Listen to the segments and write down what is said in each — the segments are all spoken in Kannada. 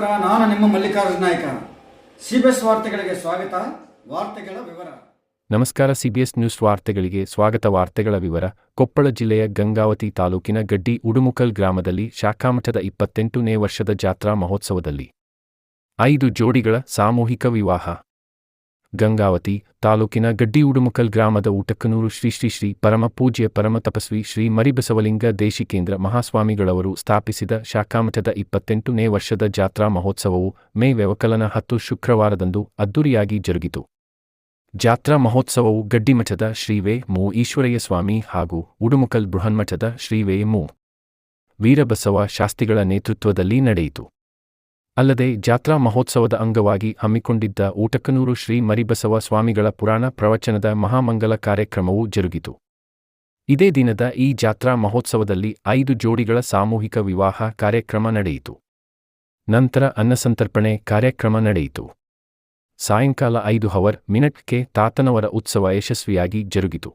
ನಮಸ್ಕಾರ ನಾನು ನಿಮ್ಮ ಮಲ್ಲಿಕಾರ್ಜುನ ನಾಯ್ಕ. ಸಿಬಿಎಸ್ ವಾರ್ತೆಗಳಿಗೆ ಸ್ವಾಗತ, ವಾರ್ತೆಗಳ ವಿವರ. ನಮಸ್ಕಾರ, ಸಿಬಿಎಸ್ ನ್ಯೂಸ್ ವಾರ್ತೆಗಳಿಗೆ ಸ್ವಾಗತ. ವಾರ್ತೆಗಳ ವಿವರ, ಕೊಪ್ಪಳ ಜಿಲ್ಲೆಯ ಗಂಗಾವತಿ ತಾಲೂಕಿನ ಗಡ್ಡಿ ಉಡುಮುಕಲ್ ಗ್ರಾಮದಲ್ಲಿ ಶಾಖಾಮಠದ ಇಪ್ಪತ್ತೆಂಟನೇ ವರ್ಷದ ಜಾತ್ರಾ ಮಹೋತ್ಸವದಲ್ಲಿ. ಐದು ಜೋಡಿಗಳ ಸಾಮೂಹಿಕ ವಿವಾಹ. ಗಂಗಾವತಿ ತಾಲೂಕಿನ ಗಡ್ಡಿ ಉಡುಮುಕಲ್ ಗ್ರಾಮದ ಊಟಕ್ಕನೂರು ಶ್ರೀ ಶ್ರೀ ಶ್ರೀ ಪರಮ ಪೂಜ್ಯ ಪರಮ ತಪಸ್ವಿ ಶ್ರೀ ಮರಿಬಸವಲಿಂಗ ದೇಶಿಕೇಂದ್ರ ಮಹಾಸ್ವಾಮಿಗಳವರು ಸ್ಥಾಪಿಸಿದ ಶಾಖಾಮಠದ ಇಪ್ಪತ್ತೆಂಟನೇ ವರ್ಷದ ಜಾತ್ರಾ ಮಹೋತ್ಸವವು ಮೇ ವ್ಯವಕಲನ ಹತ್ತು ಶುಕ್ರವಾರದಂದು ಅದ್ದೂರಿಯಾಗಿ ಜರುಗಿತು. ಜಾತ್ರಾ ಮಹೋತ್ಸವವು ಗಡ್ಡಿಮಠದ ಶ್ರೀವೇ ಮು ಈಶ್ವರಯ್ಯ ಸ್ವಾಮಿ ಹಾಗೂ ಉಡುಮುಕಲ್ ಬೃಹನ್ಮಠದ ಶ್ರೀವೇ ಮು. ವೀರಬಸವ ಶಾಸ್ತಿಗಳ ನೇತೃತ್ವದಲ್ಲಿ ನಡೆಯಿತು. ಅಲ್ಲದೆ ಜಾತ್ರಾ ಮಹೋತ್ಸವದ ಅಂಗವಾಗಿ ಹಮ್ಮಿಕೊಂಡಿದ್ದ ಊಟಕನೂರು ಶ್ರೀ ಮರಿಬಸವ ಸ್ವಾಮಿಗಳ ಪುರಾಣ ಪ್ರವಚನದ ಮಹಾಮಂಗಲ ಕಾರ್ಯಕ್ರಮವೂ ಜರುಗಿತು. ಇದೇ ದಿನದ ಈ ಜಾತ್ರಾ ಮಹೋತ್ಸವದಲ್ಲಿ ಐದು ಜೋಡಿಗಳ ಸಾಮೂಹಿಕ ವಿವಾಹ ಕಾರ್ಯಕ್ರಮ ನಡೆಯಿತು. ನಂತರ ಅನ್ನಸಂತರ್ಪಣೆ ಕಾರ್ಯಕ್ರಮ ನಡೆಯಿತು. ಸಾಯಂಕಾಲ ಐದು ಹವರ್ ಮಿನಟ್ಗೆ ತಾತನವರ ಉತ್ಸವ ಯಶಸ್ವಿಯಾಗಿ ಜರುಗಿತು.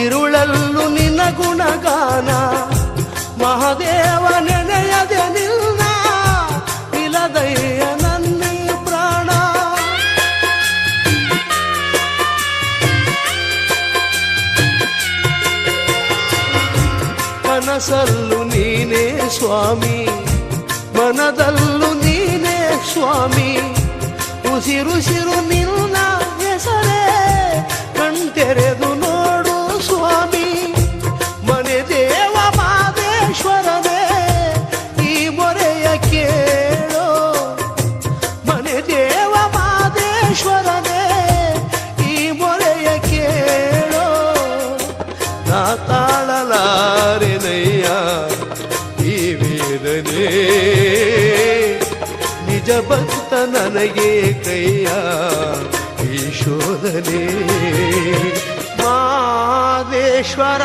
ಇರುಳಲ್ಲೂ ನಿನ್ನ ಗುಣಗಾನ. ಮಹಾದೇವ ನೆನೆಯದೆ ನಿಲ್ಲ ಇಲದಯ್ಯ ನನ್ನ ಪ್ರಾಣ. ಕನಸಲ್ಲೂ ನೀನೇ ಸ್ವಾಮಿ, ಮನದಲ್ಲೂ ನೀನೇ ಸ್ವಾಮಿ. ಉಸಿರುಸಿರು ನಿನ್ನ ಹೆಸರೇ, ಕಣ್ತೆರೆದು ಭಕ್ತ ನನಗೆ ಕೈಯ ಈಶೋಧನೆ. ಶೋಧನೆ ಮಾದೇಶ್ವರ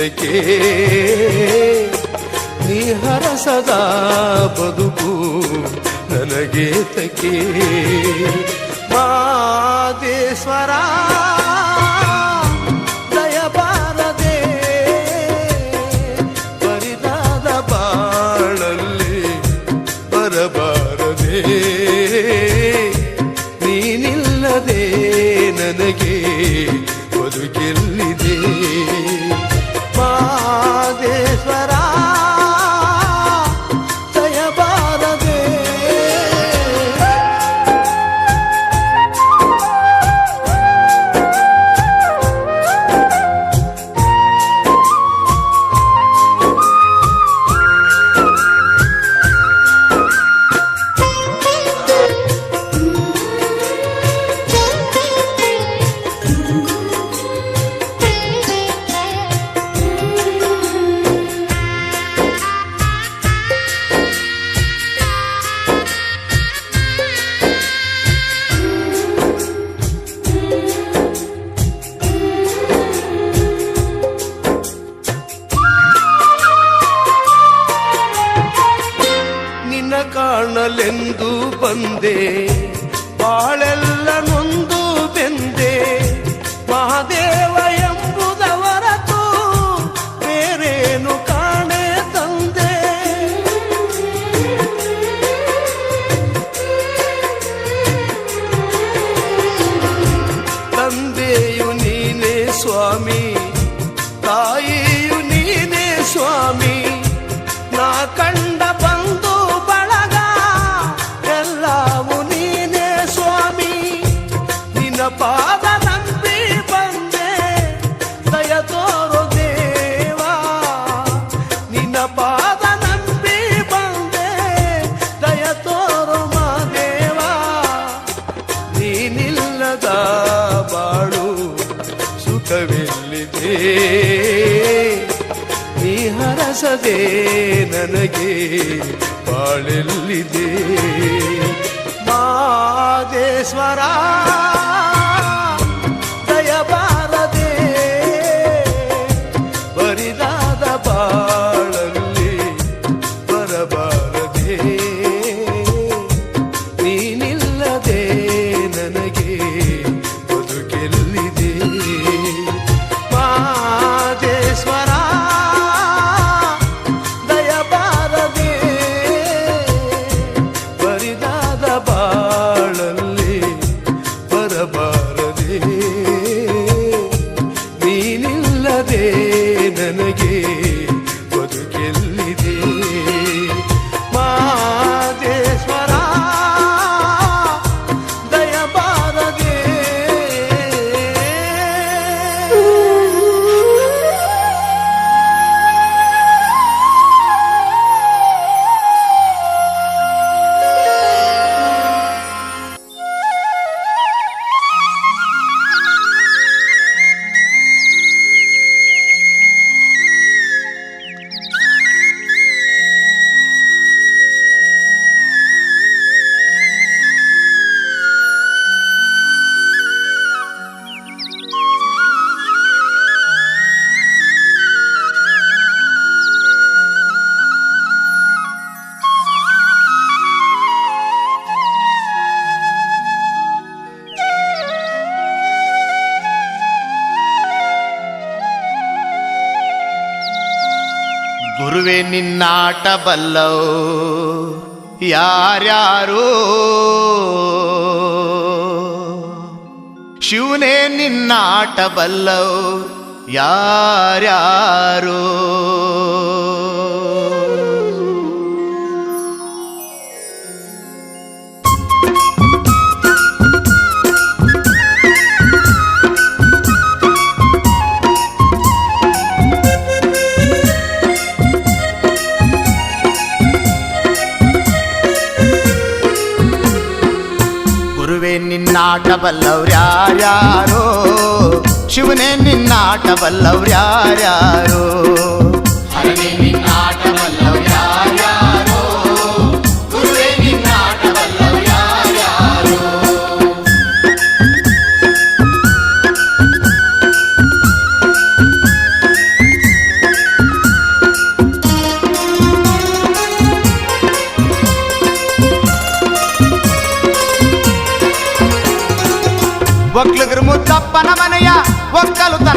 ಸಕೆ ಹರ ಸದಾ ಬದುಕು ನನಗೆ ತಕೆ ಮಾದೇಶ್ವರ ಈ ಹರಸದೆ ನನಗೆ ಬಾಳೆಲ್ಲಿದೆ. ಮಾದೇಶ್ವರ. ನಿನ್ನಾಟ ಬಲ್ಲವು ಯಾರ್ಯಾರೋ? ಶಿವನೇ ನಿನ್ನಾಟ ಬಲ್ಲವು ಯಾರ್ಯಾರೋ? ನಿನ್ನಾಟ ಬಲ್ಲವ್ರ್ಯಾರ್ಯಾರೋ ಶಿವನೇ ನಿನ್ನಾಟ ಬಲ್ಲವ್ರ್ಯಾರ್ಯಾರೋ ಹರನೇ ನಿನ್ನಾಟ ಬಲ್ಲವ್ರ್ಯಾರ್ಯಾರೋ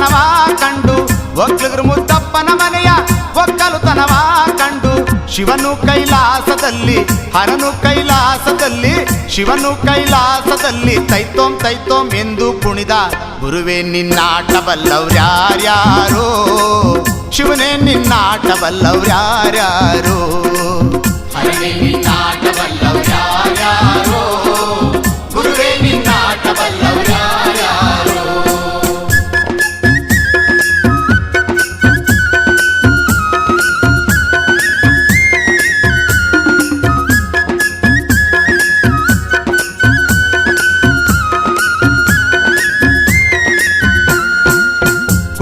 ಒಕ್ಕಲುತನವ ಕಂಡು, ಒಕ್ಲಗರು ಮುದ್ದಪ್ಪನ ಮನೆಯ ಒಕ್ಕಲುತನವ ಕಂಡು, ಶಿವನು ಕೈಲಾಸದಲ್ಲಿ, ಹರನು ಕೈಲಾಸದಲ್ಲಿ, ಶಿವನು ಕೈಲಾಸದಲ್ಲಿ ತೈತೋಂ ತೈತೋಂ ಎಂದು ಕುಣಿದ ಗುರುವೇ ನಿನ್ನಾಟ ಬಲ್ಲವ್ರ್ಯಾರ್ಯಾರೋ ಶಿವನೇ ನಿನ್ನಾಟ ಬಲ್ಲವ್ರ್ಯಾರ್ಯಾರೋ ಹರನೇ ನಿನ್ನಾಟ ಬಲ್ಲವ್ರ್ಯಾರ್ಯಾರೋ ಗುರುವೇ ನಿನ್ನಾಟ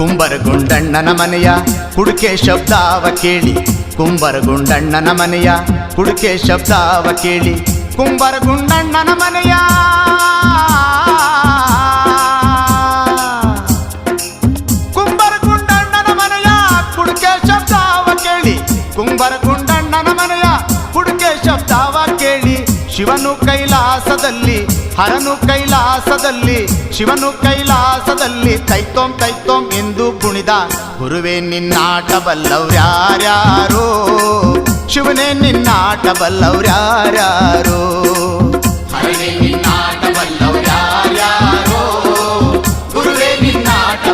ಕುಂಬರಗುಂಡಣ್ಣನ ಮನೆಯ ಹುಡುಕೆ ಶಬ್ದಾವ ಕೇಳಿ. ಕುಂಬರಗುಂಡಣ್ಣನ ಮನೆಯ ಹುಡುಕೆ ಶಬ್ದಾವ ಕೇಳಿ. ಕುಂಬರಗುಂಡಣ್ಣನ ಮನೆಯ ಶಿವನು ಕೈಲಾಸದಲ್ಲಿ, ಹರನು ಕೈಲಾಸದಲ್ಲಿ, ಶಿವನು ಕೈಲಾಸದಲ್ಲಿ ತೈತೋಂ ತೈತೋಂ ಎಂದು ಕುಣಿದ ಗುರುವೇ ನಿನ್ನಾಟ ಬಲ್ಲವ್ರ್ಯಾರ್ಯಾರೋ ಶಿವನೇ ನಿನ್ನಾಟ ಬಲ್ಲವ್ರ್ಯಾರ್ಯಾರೋ ನಿನ್ನಾಟ ಗುರುವೇ ನಿನ್ನಾಟ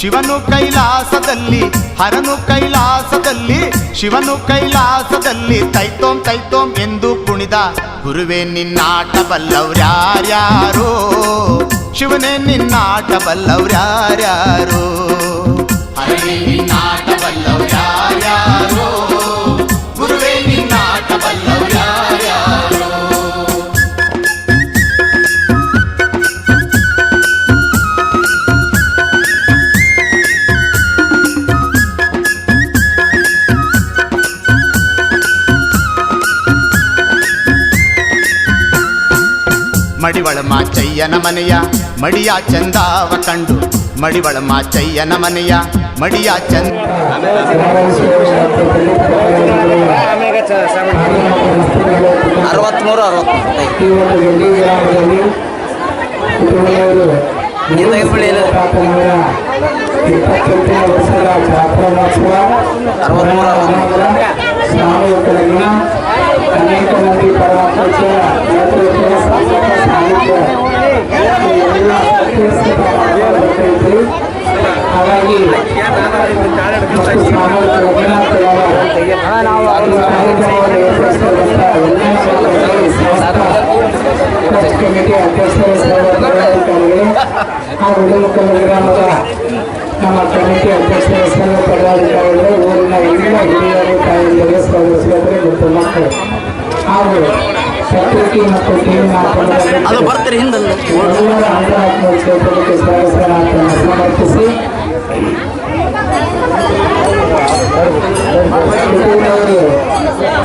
ಶಿವನು ಕೈಲಾಸದಲ್ಲಿ, ಹರನು ಕೈಲಾಸದಲ್ಲಿ, ಶಿವನು ಕೈಲಾಸದಲ್ಲಿ ತೈತೋಂ ತೈತೋಂ ಎಂದು ಕುಣಿದ ಗುರುವೇ ನಿನ್ನಾಟ ಬಲ್ಲವ್ರ್ಯಾರ್ಯಾರೋ ಶಿವನೇ ನಿನ್ನಾಟ ಬಲ್ಲವ್ರ್ಯಾರ್ಯಾರೋ ಹರನೇ ನಿನ್ನಾಟ ಮನೆಯ ಮಡಿಯ ಚಂದಾವ ಕಂಡು ಮಡಿವಳ ಮಾಚಯ್ಯನ ಮನೆಯ ಮಡಿಯ ಚಂದ ಅರವತ್ಮೂರು ಅರವತ್ತೈದು ಅನೇಕ ಮಂದಿ ಪರಮಾತ್ಮಕ ನೇತೃತ್ವ ಸಾರ್ಥಕ ಸಾಹಿತ್ಯ ಎಲ್ಲ ಅತ್ಯಂತ ಹಾಗಾಗಿ ಮತ್ತು ಸಾಮೂಹಿಕ ರಘುನಾಥರವರ ಈ ಕಾರ್ಯಕ್ರಮವನ್ನು ಏರ್ಪಡಿಸಿದಂಥ ಎಲ್ಲ ಟ್ರಸ್ಟ್ ಕಮಿಟಿ ಅಧ್ಯಕ್ಷರು ಸರ್ವ ಪದಾಧಿಕಾರಿಗಳು ಹಾಗೂ ಉಡುಮುಖಲ ಗ್ರಾಮದ ನಮ್ಮ ಕಮಿಟಿ ಅಧ್ಯಕ್ಷರು ಸರ್ವ ಪದಾಧಿಕಾರಿಗಳು ಊರಿನ ಎಲ್ಲ ಹಿರಿಯರು ತಾಯಂದಿರು ಸಹೋದರಿ ಮತ್ತು ಮಕ್ಕಳು ಹಾಗೂ ಪತ್ರಿಕೆ ಮತ್ತು ಟಿವಿ ಅದು ಬರ್ತೀರಿ ಹಿಂದಲ್ಲಿ ಸಮರ್ಪಿಸಿ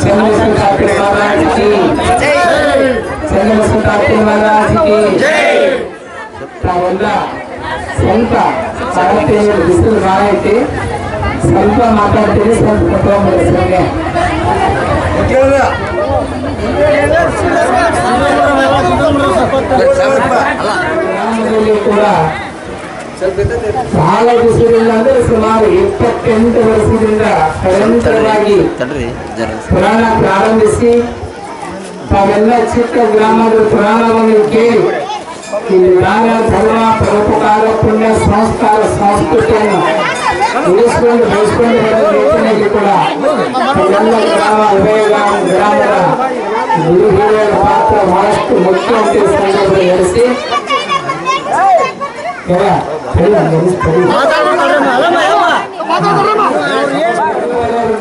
ಚಂದ್ರಮಸ್ಕು ಠಾಕರೆ ಮಹಾರಾಜ್ ಕಿ ಚಂದ್ರಮಸ್ಕು ಠಾಕರೆ ಮಹಾರಾಜ್ ಕಿ ತಾವೆಲ್ಲ ಸ್ವಂತ ಸಾಹಿತ್ಯ ಬಿಸಿಲು ಭಾಳ ಐತಿ ಸ್ವಲ್ಪ ಮಾತಾಡ್ತೀವಿ ಸ್ವಲ್ಪ ಕೊಟ್ಟ ಕೂಡ ಬಹಳ ಬಿಸಿಲಿಲ್ಲ ಅಂದ್ರೆ ಸುಮಾರು ಇಪ್ಪತ್ತೆಂಟು ವರ್ಷದಿಂದ ನಿರಂತರವಾಗಿ ಪುರಾಣ ಪ್ರಾರಂಭಿಸಿ. ತಾವೆಲ್ಲ ಚಿಕ್ಕ ಗ್ರಾಮದ ಪುರಾಣವನ್ನು ಕೇಳಿ. ಈ ದಾನ ಧರ್ಮ ಪರೋಪಕಾರ ಪುಣ್ಯ ಸಂಸ್ಕಾರ ಸಂಸ್ಕೃತಿಯನ್ನು ಉಳಿಸಿಕೊಂಡು ಬೆಳೆಸಿಕೊಂಡು ಬರೋ ಕೂಡ ಎಲ್ಲ ಗ್ರಾಮ ಉಭಯ ಗ್ರಾಮದ ಗುರು ಹಿರಿಯರ ಪಾತ್ರ ಬಹಳಷ್ಟು ಮುಖ್ಯ ಅಂತ ಸಂದರ್ಭದಲ್ಲಿ ನಡೆಸಿ.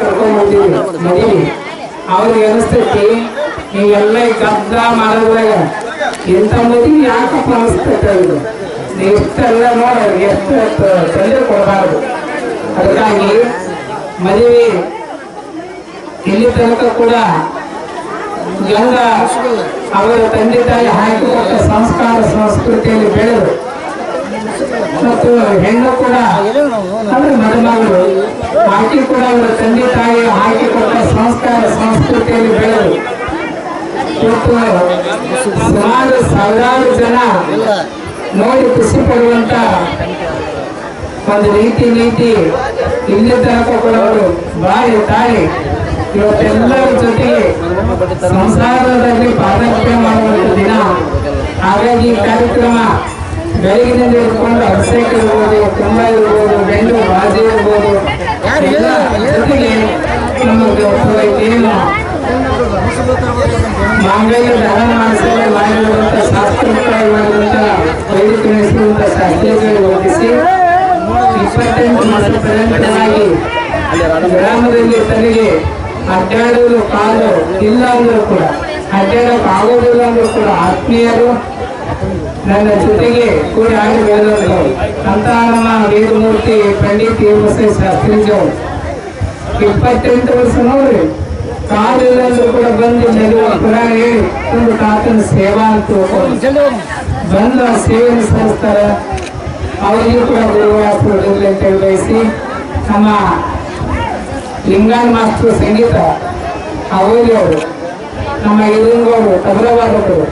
ಕರ್ಕೊಂಡ್ಬಂದೀವಿ ಅವ್ರಿಗೆ ಅನಿಸ್ತೈತಿ, ನೀವೆಲ್ಲ ಈ ಗದ್ದ ಮಾಡೋದ್ರಾಗ ಇಂಥ ಮದುವೆ ಯಾಕಪ್ಪ ಅನಿಸ್ತೈತೆ ಅವ್ರಿಗೆ? ನೀವು ಇಷ್ಟೆಲ್ಲ ನೋಡಿ ಎಷ್ಟು ತೊಂದರೆ ಕೊಡಬಾರ್ದು. ಅದಕ್ಕಾಗಿ ಮದುವೆ ಇಲ್ಲಿ ತನಕ ಕೂಡ ಗಂಗ ಅವರ ತಂದೆ ತಾಯಿ ಹಾಕಿಕೊಟ್ಟ ಸಂಸ್ಕಾರ ಸಂಸ್ಕೃತಿಯಲ್ಲಿ ಬೆಳೆದು ಮತ್ತು ಹೆಣ್ಣು ಕೂಡ ಅಂದ್ರೆ ಮದುಮಗಳು ಆಕೆ ಕೂಡ ಅವರ ತಂದೆ ತಾಯಿ ಹಾಕಿಕೊಟ್ಟ ಸಂಸ್ಕಾರ ಸಂಸ್ಕೃತಿಯಲ್ಲಿ ಬೆಳೆದು ಮತ್ತು ಸುಮಾರು ಸಾವಿರಾರು ಜನ ನೋಡಿ ಖುಷಿ ಪಡುವಂತ ಒಂದು ರೀತಿ ನೀತಿ ಇಲ್ಲಿ ತನಕ ಅವರು ಬಾಯಿ ತಾಯಿ ಇವತ್ತೆಲ್ಲರ ಜೊತೆಗೆ ಸಂಸಾರದಲ್ಲಿ ಪಾದಕ್ಕೆ ಮಾಡುವಂತ ದಿನ. ಹಾಗಾಗಿ ಈ ಕಾರ್ಯಕ್ರಮ ಬೆಳಗಿನಿಂದ ಇಟ್ಕೊಂಡು ಅಭಿಷೇಕ ಇರ್ಬೋದು ಕುಂಭ ಇರ್ಬೋದು ಬೆಂಡು ಬಾಜಿ ಇರ್ಬೋದು ಎಲ್ಲ ಜೊತೆಗೆ ನಮಗೆ ಏನು ಮಾಂಗಲ್ಯ ದಾನ ಮಾಡಿಸಲು ಮಾಡಿರುವಂತ ಶಾಸ್ತ್ರೋಕ್ತವಾಗಿರುವಂತ ವೈದಿಕ ನಡೆಸಿರುವಂತ ಶಾಸ್ತ್ರೀಯಗಳು ಒದಗಿಸಿ ಇಪ್ಪತ್ತೆಂಟು ಮಾಸ ಪರ್ಯಂತವಾಗಿ ಗ್ರಾಮದಲ್ಲಿ ತನಗೆ ಅಡ್ಡಾಡಲು ಕಾಲು ಇಲ್ಲ ಅಂದ್ರೂ ಕೂಡ ಅಡ್ಡಾಡಕ್ ಆಗೋದಿಲ್ಲ ಅಂದ್ರೂ ಕೂಡ ಆತ್ಮೀಯರು ನನ್ನ ಜೊತೆಗೆ ಕೂಡಿ ಆಡಿ ಬೆಳೆದವರು. ಅಂತ ನಮ್ಮ ವೇದಮೂರ್ತಿ ಪಂಡಿತ್ ಬಸವ ಶಾಸ್ತ್ರಿಜರು ಇಪ್ಪತ್ತೆಂಟು ವರ್ಷ ನೋಡ್ರಿ ಕಾಲಿಲ್ಲ ಅಂದ್ರೂ ಕೂಡ ಬಂದು ನಡುವ ಪುರಾಣ ಹೇಳಿ ಒಂದು ತಾತನ ಸೇವಾ ಅಂತ ಬಂದ ಸೇವೆಯನ್ನು ಸಲ್ಲಿಸ್ತಾರೆ ಅವರಿಗೂ ಕೂಡ ಗುರುವಾರ ಅಂತ ಹೇಳಿ ಬಯಸಿ ನಮ್ಮ ಲಿಂಗಾನ್ ಮಾಸ್ಟರ್ ಸಂಗೀತ ಅವಳಿ ಅವರು, ನಮ್ಮ ಇರುಂಗವರು ತಬಲವಾದಕರು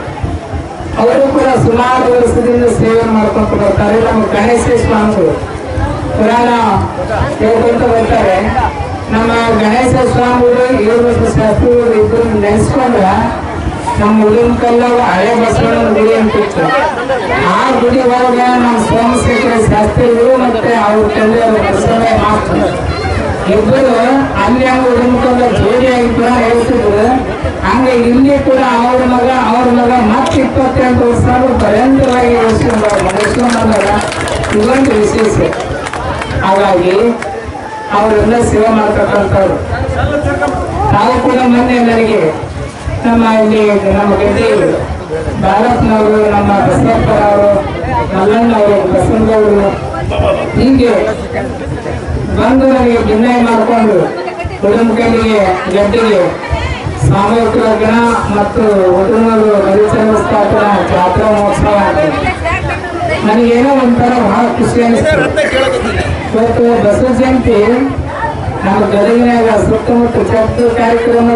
ಅವರು. ಕೂಡ ಸುಮಾರು ವರ್ಷದಿಂದ ಸೇವೆ ಮಾಡ್ಕೊಂತ ಬರ್ತಾರೆ. ನಮ್ಮ ಗಣೇಶ ಸ್ವಾಮಿಗಳು ಪುರಾಣ ಹೇಳ್ಕೊಂತ ಬರ್ತಾರೆ. ನಮ್ಮ ಗಣೇಶ ಸ್ವಾಮಿಗಳು ಏಳು ಶಾಸ್ತ್ರಿಗಳು ಇಬ್ಬರು ನೆನೆಸ್ಕೊಂಡ್ರ ನಮ್ಮ ಹುಡುಗನ ಕಲ್ಲಾಗ ಹಳೆ ಬಸವಣ್ಣನ ಗುಡಿ ಅಂತಿತ್ತು ಆ ಗುಡಿ ಒಳಗೆ ನಮ್ಮ ಸೋಮಶೇಖರ ಶಾಸ್ತ್ರಿಗಳು ಮತ್ತೆ ಅವ್ರ ತಂದೆ ಬಸವಣ್ಣ ಮಾಸ್ಟರ್. ಇಬ್ಬರು ಅಲ್ಲಿ ಹಂಗ ಹುಡುಗನ ಜೋಡಿ ಆಗಿದ್ರು, ಹೇಳ್ತಿದ್ರು. ಹಂಗ ಇಲ್ಲಿ ಕೂಡ ಅವ್ರ ಮಗ ಅವ್ರ ಮಗ ಮತ್ತೆ ಇಪ್ಪತ್ತೆಂಟು ವರ್ಷ ಭಯಂಕರವಾಗಿ ನಡೆಸ್ಕೊಂಡಾಗ ಇದೊಂದು ವಿಶೇಷ. ಹಾಗಾಗಿ ಅವರೆಲ್ಲ ಸೇವೆ ಮಾಡ್ತಕ್ಕಂಥವ್ರು. ತಾವು ಕೂಡ ಮೊನ್ನೆ ನನಗೆ ನಮ್ಮ ಇಲ್ಲಿ ನಮ್ಮ ಗದ್ದೆ ಭಾರತ್ನವರು ನಮ್ಮ ಬಸವಪ್ಪರವರು ಮಲ್ಲಣ್ಣವರು ಬಸವನಗೌಡರು ಹೀಗೆ ನನಗೆ ಭಿನ್ನಯ ಮಾಡಿಕೊಂಡು ಕುಟುಂಬಗಳಿಗೆ ಗಡ್ಡಿಗೆ ಸಾಮೂಹಿಕ ಲಗ್ನ ಮತ್ತು ಹುಡುಗರು ಹರಿಚಂದ್ರ ಸ್ಥಾಪನ ಜಾತ್ರಾ ಮಹೋತ್ಸವ ನನಗೇನೋ ಒಂಥರ ಬಹಳ ಖುಷಿ ಅನಿಸ್ತು. ಬಸವ ಜಯಂತಿ ನಮ್ಮ ಗದಗಿನಾಗ ಸುತ್ತಮುತ್ತ ಚರ್ಚು ಕಾರ್ಯಕ್ರಮ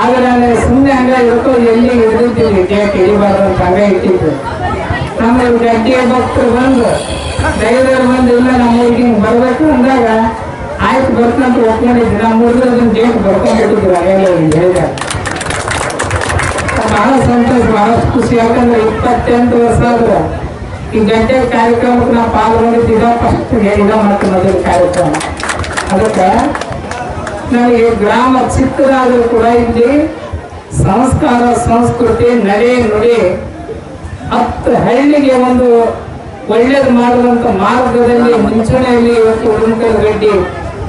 ಆಗ ನಾನು ಸುಮ್ಮನೆ ಹಂಗ ಇರ್ಕೋ, ಎಲ್ಲಿ ಇದ್ದಿದ್ದೀವಿ ಕೇಕ್ ಇಳಿಬಾರ್ದು ಅಂತ ಹಂಗ ಇಟ್ಟಿದ್ದು. ನಮ್ಮ ಗಡ್ಡಿಯ ಭಕ್ತರು ಬಂದು ದೈವರು ಬಂದಿಲ್ಲ ನಮ್ಮ ಊರಿಗೆ ಬರಬೇಕು ಅಂದಾಗ ಆಯ್ತು ಬರ್ತಂತ ಒಪ್ಕೊಂಡಿದ್ವಿ ನಮ್ಮ ಊರಿಗೆ ಅದನ್ನ ಡೇಟ್ ಬರ್ಕೊಂಡ್ಬಿಟ್ಟಿದ್ರು ಅವೆಲ್ಲ ಹೇಳಿದ. ಬಹಳ ಸಂತೋಷ ಬಹಳ ಖುಷಿ. ಯಾಕಂದ್ರೆ ಇಪ್ಪತ್ತೆಂಟು ವರ್ಷ ಆದ್ರೆ ಈ ಗಂಟೆ ಕಾರ್ಯಕ್ರಮಕ್ಕೆ ನಾವು ಪಾಲ್ಗೊಂಡಿದ್ದ ಫಸ್ಟ್ ಹೇಳಿದ ಮತ್ತು ಮೊದಲ ಕಾರ್ಯಕ್ರಮ. ಅದಕ್ಕೆ ನನಗೆ ಗ್ರಾಮ ಚಿಕ್ಕದಾದರೂ ಕೂಡ ಇಲ್ಲಿ ಸಂಸ್ಕಾರ, ಸಂಸ್ಕೃತಿ, ನಡೆ ನುಡಿ, ಹತ್ತು ಹಳ್ಳಿಗೆ ಒಂದು ಒಳ್ಳೇದು ಮಾಡುವಂತ ಮಾರ್ಗದಲ್ಲಿ ಮುಂಚೂಣಿಯಲ್ಲಿ ಇವತ್ತು ಉಡುಮಕಲ್ ರೆಡ್ಡಿ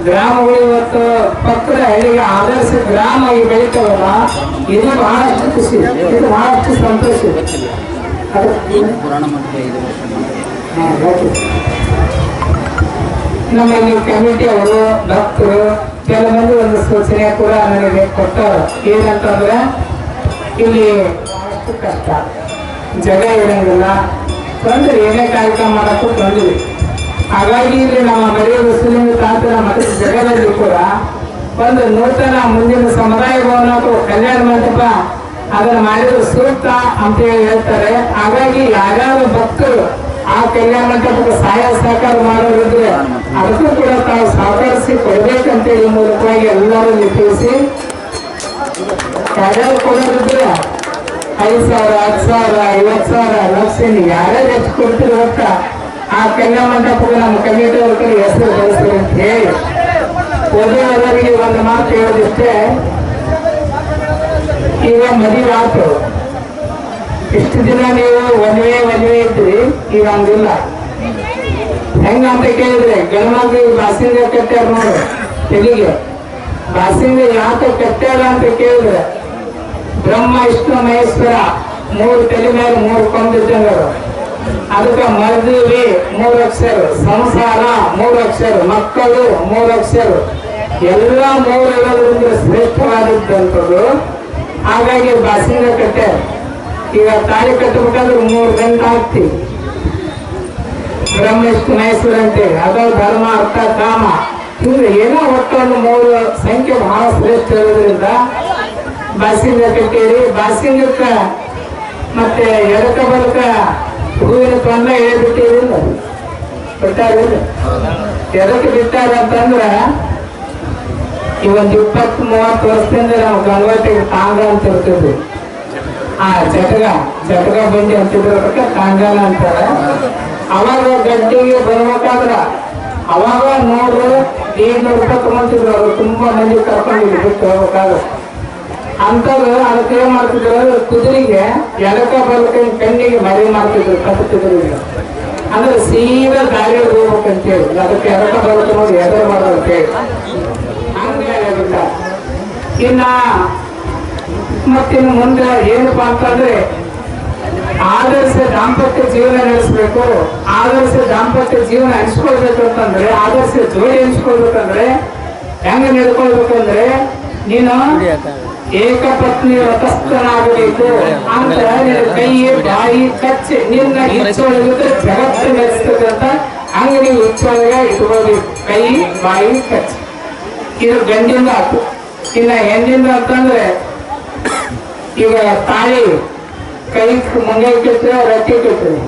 ಗ್ರಾಮಗಳು ಇವತ್ತು ಪಕ್ಕದ ಹಳ್ಳಿಗೆ ಆದರ್ಶ ಗ್ರಾಮ ಆಗಿ ಬೆಳಿತಾವಲ್ಲ, ಇದು ಬಹಳಷ್ಟು ಖುಷಿ. ಇದು ಬಹಳಷ್ಟು ಸಂತೋಷ. ನಮ್ಮಲ್ಲಿ ಕಮಿಟಿ ಅವರು, ಭಕ್ತರು, ಕೆಲವೊಂದು ಒಂದು ಸೂಚನೆ ಕೂಡ ನನಗೆ ಕೊಟ್ಟರು ಏನಂತಂದ್ರೆ, ಇಲ್ಲಿ ಬಹಳಷ್ಟು ಕಷ್ಟ. ಜಗ ಇರಂಗಿಲ್ಲ. ಬಂದ್ರೆ ಏನೇ ಕಾರ್ಯಕ್ರಮ ಮಾಡೋಕ್ಕೂ ಬಂದ್ವಿ ಹಾಗಾಗಿ ಇಲ್ಲಿ ನಮ್ಮ ಮರಿಯ ಮುಸ್ಲಿಂ ತಾಂತ್ರಿಕ ಮತ್ತು ಜಗದಲ್ಲಿ ಕೂಡ ಒಂದು ನೂತನ ಮುಂದಿನ ಸಮುದಾಯ ಭವನ ಕಲ್ಯಾಣ ಮಂಟಪ ಅದನ್ನು ಮಾಡಿದ್ರು ಸೂಕ್ತ ಅಂತ ಹೇಳಿ ಹೇಳ್ತಾರೆ. ಹಾಗಾಗಿ ಯಾರ್ಯಾರು ಭಕ್ತರು ಆ ಕಲ್ಯಾಣ ಮಂಟಪಕ್ಕೆ ಸಹಾಯ ಸಹಕಾರ ಮಾಡೋರಿದ್ರೆ ಅದಕ್ಕೂ ಕೂಡ ತಾವು ಸಹಕರಿಸಿ ಕೊಡ್ಬೇಕಂತೇಳಿ ಮೂಲಕವಾಗಿ ಎಲ್ಲರೂ ತಿಳಿಸಿ. ಯಾರ್ಯಾರು ಕೊಡೋದಿದ್ರೆ ಐದು ಸಾವಿರ, ಹತ್ತು ಸಾವಿರ, ಐವತ್ತು ಸಾವಿರ, ಲಕ್ಷ ಯಾರೇ ಹೆಚ್ಚು ಕೊಡ್ತೀರಿ ಒಟ್ಟ ಆ ಕಲ್ಯಾಣ ಮಂಟಪಕ್ಕೆ ನಮ್ಮ ಕಮಿಟಿ ಅವ್ರ ಕಡೆ ಹೆಸರು ಬಳಸ್ತೀರಿ ಅಂತ ಹೇಳಿ. ಓದಿನವರಿಗೆ ಒಂದು ಮಾತು ಹೇಳೋದಿಷ್ಟೇ, ಈಗ ಮದುವೆ ಆತು ಇಷ್ಟು ದಿನ ನೀವು ಒಂದೇ ಒಂದೇ ಇದ್ರಿ, ಈಗ ಹಂಗಿಲ್ಲ. ಹೆಂಗ ಅಂತ ಕೇಳಿದ್ರೆ ಗಣಮಗಿ ಬಾಸಿಂಗ ಕಟ್ಟ್ಯಾರ ನೋಡು, ತೆಲಿಗೆ. ಬಾಸಿಂಗ ಯಾಕೆ ಕಟ್ಟ್ಯಾರ ಅಂತ ಕೇಳಿದ್ರೆ ಬ್ರಹ್ಮ, ವಿಷ್ಣು, ಮಹೇಶ್ವರ, ಮೂರು ತಲೆ ಮೇಲೆ ಮೂರು ಕೊಂಬಿದ್ದಂಗರು ಅದಕ್ಕೆ ಮದುವೆ ಮೂರು ಅಕ್ಷರ. ಸಂಸಾರ, ಮೂರು ಅಕ್ಷರ. ಮಕ್ಕಳು, ಮೂರು ಅಕ್ಷರ. ಎಲ್ಲ ಮೂರು ಇರೋದ್ರಿಂದ ಶ್ರೇಷ್ಠವಾದದ್ದಂಥದ್ದು ಹಾಗಾಗಿ ಬಾಸಿಂಗ ಕಟ್ಟೆ ಈಗ ತಾಳಿ ಕಟ್ಟಬೇಕಾದ್ರೆ ಮೂರು ಗಂಟೆ ಆಗ್ತಿ. ಬ್ರಹ್ಮೇಶ್ವರ ಮಹೇಶ್ವರ ಅಂತೇಳಿ. ಅದು ಧರ್ಮ, ಅರ್ಥ, ಕಾಮ. ಹಿಂಗೆ ಏನೋ ಒಟ್ಟೊಂದು ಮೂರು ಸಂಖ್ಯೆ ಬಹಳ ಶ್ರೇಷ್ಠ ಇರೋದ್ರಿಂದ ಬಾಸಿಂಗ ಕಟ್ಟೇರಿ ಬಾಸಿಂಗಕ್ಕ ಮತ್ತೆ ಎಡಕ ಬಲಕ ಹೂವಿನ ತೊಂದರೆ ಹೇಳ್ಬಿಟ್ಟಿರಿಲ್ಲ ಬಿಟ್ಟಾರಿಲ್ಲ ಎದಕ್ಕೆ ಬಿಟ್ಟಾರ ಅಂತಂದ್ರ, ಈ ಒಂದು ಇಪ್ಪತ್ತು ಮೂವತ್ತು ವರ್ಷದಿಂದ ನಾವು ಗಂಗಾಟಿಗೆ ತಾಂಗ ಅಂತ ಇರ್ತಿದ್ವಿ ಆ ಜಟಗ ಜಟಗ ಬಂಡಿ ಅಂತಿದ್ರು ಅದಕ್ಕೆ ತಾಂಗಾಲ ಅಂತಾರೆ. ಅವಾಗ ಗಡ್ಡಿಗೆ ಬರ್ಬೇಕಾದ್ರ, ಅವಾಗ ನೋಡ್ರು, ಏಳ್ನೂರು ರೂಪಾಯಿ ತಗೊಂತಿದ್ರು. ಅವ್ರು ತುಂಬಾ ಮಂದಿ ಕರ್ಕೊಂಡಿದ್ರು, ಬಿಟ್ಟು ಹೋಗ್ಬೇಕಾದ್ರೆ ಅಂತವ್ರು ಅದಕ್ಕೆ ಏನ್ ಮಾಡ್ತಿದ್ರು ಕುದುರೆಗೆ ಎಡಕ ಬಲಕ ಕಣ್ಣಿಗೆ ಮರಿ ಮಾಡ್ತಿದ್ರು ಕಟ್ಟುತ್ತಿದ್ರು ಅಂದ್ರೆ ಸೀದಾ ದಾರಿ ಹೋಗ್ಬೇಕಂತೇಳಿ. ಅದಕ್ಕೆ ಎಡಕ ಬಲಕ ನೋಡಿ, ಎದುರು ಮಾಡೋದು ಹೇಳಿ. ಹಂಗೆ ಆಗಿಲ್ಲ ಇನ್ನ ಮತ್ತಿನ್ನು ಮುಂದೆ ಏನಪ್ಪಾ ಅಂತಂದ್ರೆ ಆದರ್ಶ ದಾಂಪತ್ಯ ಜೀವನ ನಡೆಸಬೇಕು. ಆದರ್ಶ ದಾಂಪತ್ಯ ಜೀವನ ಹಂಚ್ಕೊಳ್ಬೇಕು ಅಂತಂದ್ರೆ, ಆದರ್ಶ ಜೋಡಿ ಹಂಚ್ಕೊಳ್ಬೇಕಂದ್ರೆ, ಹೆಂಗ ನಡ್ಕೊಳ್ಬೇಕಂದ್ರೆ, ನೀನು ಏಕಪತ್ನಿ ವ್ರತಸ್ಥನಾಗಬೇಕು ಅಂತ ನಿನ್ನ ಕೈ ಬಾಯಿ ಕಚ್ಚಿ ನಿನ್ನ ಇಚ್ಚೊಳಗಿದ್ರೆ ಜಗತ್ತು ನಡೆಸ್ತದೆ ಅಂತ ನೀವು ಇಟ್ಕೋಬೇಕು ಕೈ, ಬಾಯಿ ಕಚ್ಚಿ. ಇದು ಗಂಡಿಂದ ಇನ್ನ ಹೆಣ್ಣಿಂದ ಅಂತಂದ್ರೆ ಈಗ ತಾಳಿ ಕೈ ಕೆಟ್ಟರೆ ರೊಟ್ಟಿ ಕೆಟ್ಟರೆ